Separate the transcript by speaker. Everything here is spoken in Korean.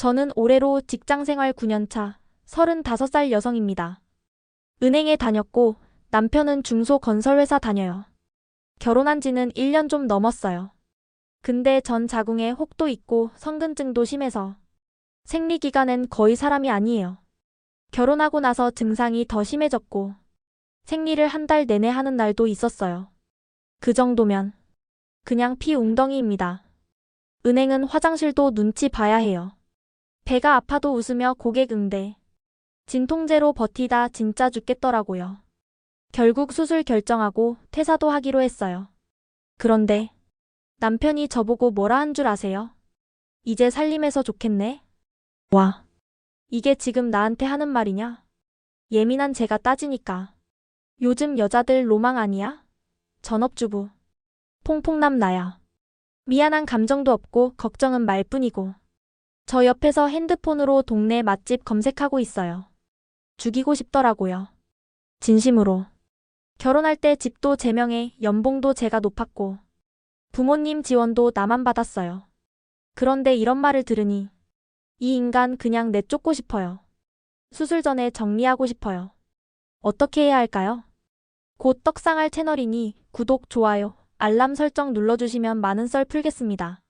Speaker 1: 저는 올해로 직장생활 9년차 35살 여성입니다. 은행에 다녔고 남편은 중소건설회사 다녀요. 결혼한 지는 1년 좀 넘었어요. 근데 전 자궁에 혹도 있고 성근증도 심해서 생리기간엔 거의 사람이 아니에요. 결혼하고 나서 증상이 더 심해졌고 생리를 한 달 내내 하는 날도 있었어요. 그 정도면 그냥 피 웅덩이입니다. 은행은 화장실도 눈치 봐야 해요. 배가 아파도 웃으며 고객 응대. 진통제로 버티다 진짜 죽겠더라고요. 결국 수술 결정하고 퇴사도 하기로 했어요. 그런데 남편이 저보고 뭐라 한 줄 아세요? 이제 살림해서 좋겠네? 와. 이게 지금 나한테 하는 말이냐? 예민한 제가 따지니까. 요즘 여자들 로망 아니야? 전업주부. 퐁퐁남 나야. 미안한 감정도 없고 걱정은 말뿐이고. 저 옆에서 핸드폰으로 동네 맛집 검색하고 있어요. 죽이고 싶더라고요. 진심으로. 결혼할 때 집도 제 명에 연봉도 제가 높았고 부모님 지원도 나만 받았어요. 그런데 이런 말을 들으니 이 인간 그냥 내쫓고 싶어요. 수술 전에 정리하고 싶어요. 어떻게 해야 할까요? 곧 떡상할 채널이니 구독, 좋아요, 알람 설정 눌러주시면 많은 썰 풀겠습니다.